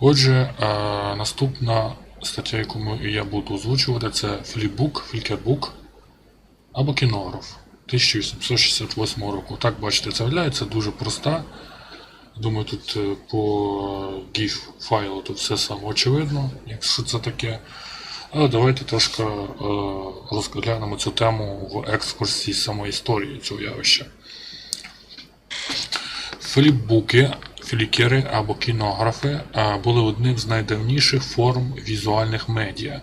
Отже, е, наступна стаття, яку я буду озвучувати, це фліпбук, флікербук або кінограф 1868 року. Так, бачите, це виглядає, дуже проста. Думаю, тут е, по GIF файлу тут все саме очевидно, якщо це таке. Але давайте трошки е, розглянемо цю тему в екскурсі самої історії цього явища. Фліпбуки, флікери або кінографи були одним з найдавніших форм візуальних медіа,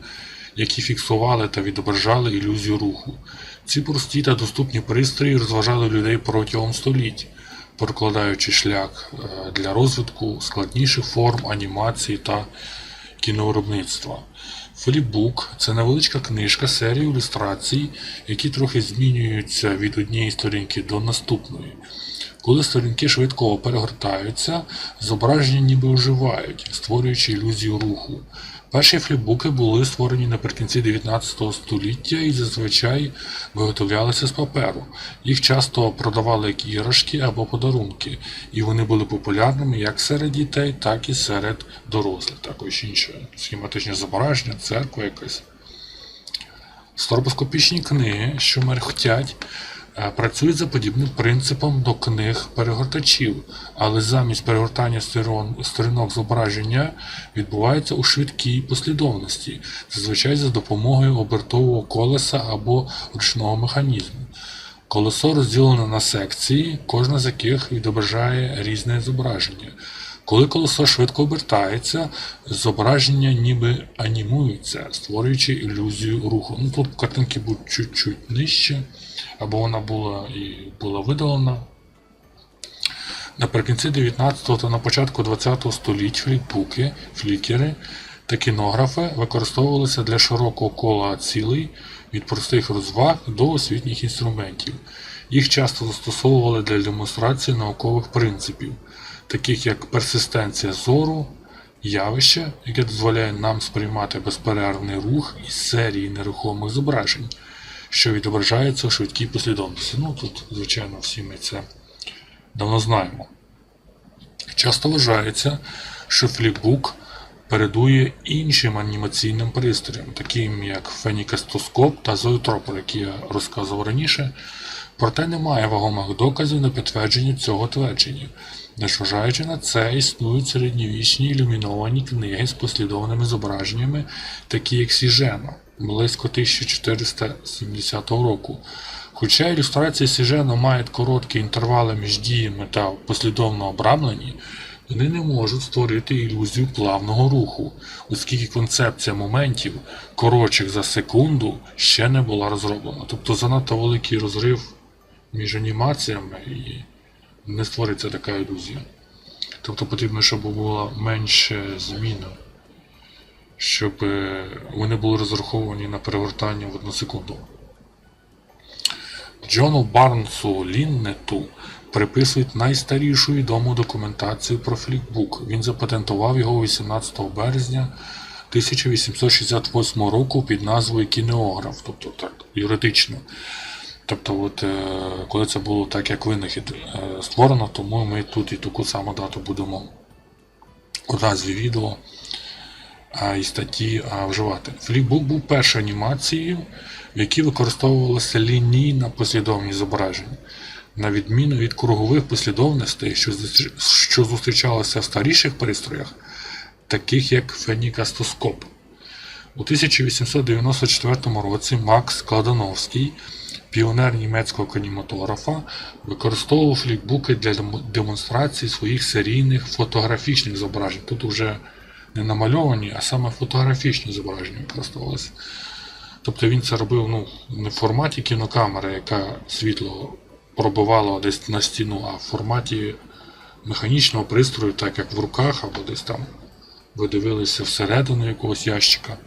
які фіксували та відображали ілюзію руху. Ці прості та доступні пристрої розважали людей протягом століть, прокладаючи шлях е, для розвитку складніших форм анімації та кіновиробництва. Фліпбук це невеличка книжка серії ілюстрацій, які трохи змінюються від однієї сторінки до наступної. Коли сторінки швидко перегортаються, зображення ніби оживають, створюючи ілюзію руху. Перші фліпбуки були створені наприкінці 19 століття і зазвичай виготовлялися з паперу. Їх часто продавали як іграшки або подарунки, і вони були популярними як серед дітей, так і серед дорослих. Також інше схематичне зображення, церква якась. Стробоскопічні книги, що мерехтять, е, працюють за подібним принципом до книг перегортачів, але замість перегортання сторон- сторінок зображення відбувається у швидкій послідовності, зазвичай за допомогою обертового колеса або ручного механізму. Колесо розділено на секції, кожна з яких відображає різне зображення. Коли колесо швидко обертається, зображення ніби анімуються, створюючи ілюзію руху. Ну тут картинки будуть чуть-чуть нижче, або вона була і була видалена. Наприкінці 19 та на початку 20 століть фліпбуки, флікери та кінографи використовувалися для широкого кола цілей від простих розваг до освітніх інструментів. Їх часто застосовували для демонстрації наукових принципів, таких як персистенція зору, явище, яке дозволяє нам сприймати безперервний рух із серії нерухомих зображень, що відображається у швидкій послідовності. Ну тут, звичайно, всі ми це давно знаємо. Часто вважається, що фліпбук передує іншим анімаційним пристроям, таким як фенікастоскоп та зоотропер, які я розказував раніше, проте немає вагомих доказів на підтвердження цього твердження. Незважаючи на це, існують середньовічні ілюміновані книги з послідовними зображеннями, такі як Сіжено, близько 1470 року. Хоча ілюстрації Сіжено мають короткі інтервали між діями та послідовно обрамлені, вони не можуть створити ілюзію плавного руху, оскільки концепція моментів, коротших за секунду, ще не була розроблена. Тобто занадто великий розрив між анімаціями і не створиться така ілюзія. Тобто потрібно, щоб було менше змін, щоб е, вони були розраховані на перегортання в одну секунду. Джону Барнсу Ліннету приписують найстарішу відому документацію про флікбук. Він запатентував його 18 березня 1868 року під назвою кінеограф, тобто так, юридично. Тобто, от, е, коли це було так, як винахід е, створено, тому ми тут і таку саму дату будемо у назві відео і статті вживати. Фліпбук був першою анімацією, в якій використовувалася лінійна послідовність зображень, на відміну від кругових послідовностей, що, зустрі- зустрічалися в старіших пристроях, таких як фенікастоскоп. У 1894 році Макс Кладановський, піонер німецького кінематографа, використовував фліпбуки для демо- демонстрації своїх серійних фотографічних зображень. Тут вже не намальовані, а саме фотографічні зображення використовувалися. Тобто він це робив ну, не в форматі кінокамери, яка світло пробивало десь на стіну, а в форматі механічного пристрою, так як в руках або десь там ви дивилися всередину якогось ящика.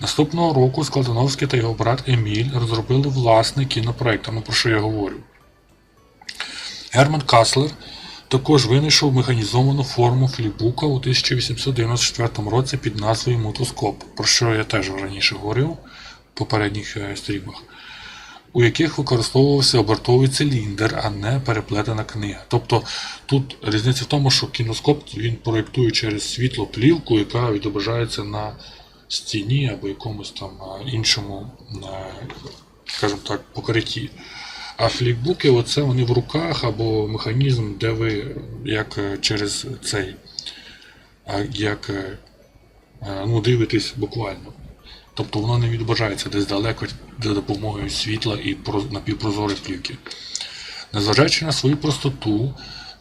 Наступного року Складановський та його брат Еміль розробили власний кінопроект, ну про що я говорю. Герман Каслер також винайшов механізовану форму фліпбука у 1894 році під назвою мотоскоп, про що я теж раніше говорив в попередніх е, стрімах. у яких використовувався обертовий циліндр, а не переплетена книга. Тобто тут різниця в тому, що кіноскоп він проєктує через світло плівку, яка відображається на стіні або якомусь там іншому, скажімо так, покритті. А флікбуки, оце вони в руках або механізм, де ви як е, через цей, як е, е, ну, дивитесь буквально. Тобто воно не відображається десь далеко за допомогою світла і про- напівпрозорої плівки. Незважаючи на свою простоту,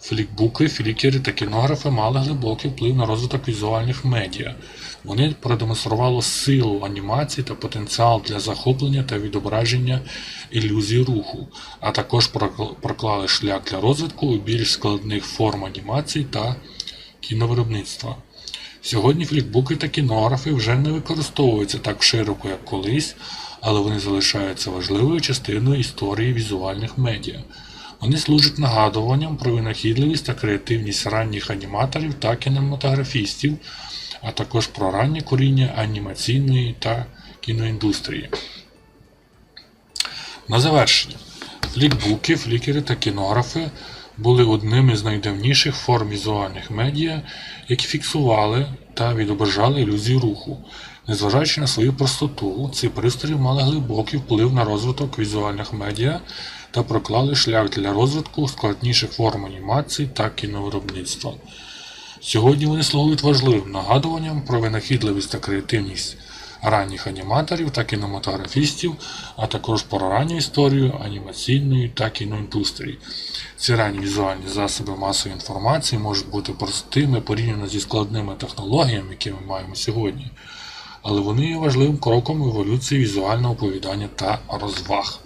флікбуки, флікери та кінографи мали глибокий вплив на розвиток візуальних медіа. Вони продемонстрували силу анімації та потенціал для захоплення та відображення ілюзій руху, а також проклали шлях для розвитку у більш складних форм анімації та кіновиробництва. Сьогодні флікбуки та кінографи вже не використовуються так широко, як колись, але вони залишаються важливою частиною історії візуальних медіа. Вони служать нагадуванням про винахідливість та креативність ранніх аніматорів та кінематографістів, а також про раннє коріння анімаційної та кіноіндустрії. На завершення. Флікбуки, флікери та кінографи були одним із найдавніших форм візуальних медіа, які фіксували та відображали ілюзію руху. Незважаючи на свою простоту, ці пристрої мали глибокий вплив на розвиток візуальних медіа та проклали шлях для розвитку складніших форм анімації та кіновиробництва. Сьогодні вони слугують важливим нагадуванням про винахідливість та креативність ранніх аніматорів та кінематографістів, а також про ранню історію анімаційної та кіноіндустрії. Ці ранні візуальні засоби масової інформації можуть бути простими порівняно зі складними технологіями, які ми маємо сьогодні, але вони є важливим кроком в еволюції візуального оповідання та розваг.